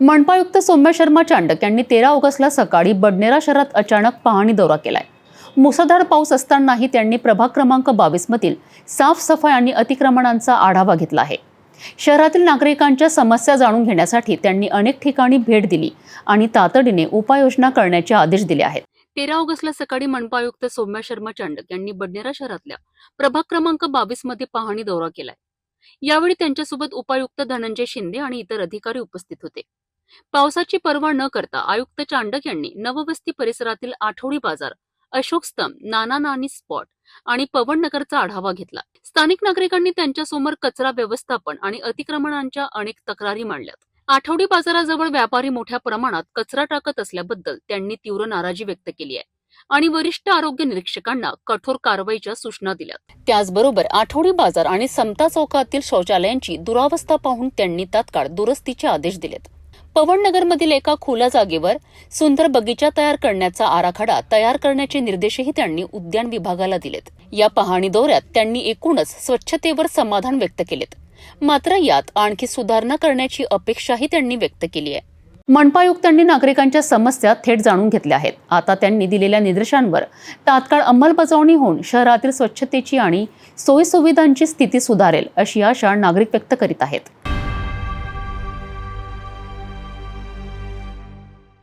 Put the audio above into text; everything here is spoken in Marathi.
मनपायुक्त सौम्य शर्मा चांडक यांनी तेरा ऑगस्टला सकाळी बडनेरा शहरात अचानक पाहणी दौरा केलाय. मुसळधार पाऊस असतानाही त्यांनी प्रभाग क्रमांक बावीसमधील साफसफाई आणि अतिक्रमणांचा आढावा घेतला आहे. शहरातील नागरिकांच्या समस्या जाणून घेण्यासाठी त्यांनी अनेक ठिकाणी भेट दिली आणि तातडीने उपाययोजना करण्याचे आदेश दिले आहेत. तेरा ऑगस्टला सकाळी मनपायुक्त सौम्या शर्मा चांडक यांनी बडनेरा शहरातल्या प्रभाग क्रमांक बावीसमध्ये पाहणी दौरा केलाय. यावेळी त्यांच्यासोबत उपायुक्त धनंजय शिंदे आणि इतर अधिकारी उपस्थित होते. पावसाची पर्वा न करता आयुक्त चांडक यांनी नववस्ती परिसरातील आठवडी बाजार अशोक स्तंभ नाना नानी स्पॉट आणि पवन नगरचा आढावा घेतला. स्थानिक नागरिकांनी त्यांच्यासमोर कचरा व्यवस्थापन आणि अतिक्रमणांच्या अनेक तक्रारी मांडल्यात. आठवडी बाजाराजवळ व्यापारी मोठ्या प्रमाणात कचरा टाकत असल्याबद्दल त्यांनी तीव्र नाराजी व्यक्त केली आहे आणि वरिष्ठ आरोग्य निरीक्षकांना कठोर कारवाईच्या सूचना दिल्यात. त्याचबरोबर आठवडी बाजार आणि समता चौकातील शौचालयांची दुरावस्था पाहून त्यांनी तात्काळ दुरुस्तीचे आदेश दिलेत. पवननगरमधील एका खुल्या जागेवर सुंदर बगीचा तयार करण्याचा आराखडा तयार करण्याचे निर्देशही त्यांनी उद्यान विभागाला दिलेत. या पाहणी दौऱ्यात त्यांनी एकूणच स्वच्छतेवर समाधान व्यक्त केलेत. मात्र यात आणखी सुधारणा करण्याची अपेक्षाही त्यांनी व्यक्त केली आहे. मनपायुक्तांनी नागरिकांच्या समस्या थेट जाणून घेतल्या आहेत. आता त्यांनी दिलेल्या निर्देशांवर तात्काळ अंमलबजावणी होऊन शहरातील स्वच्छतेची आणि सोयीसुविधांची स्थिती सुधारेल अशी आशा नागरिक व्यक्त करीत आहेत.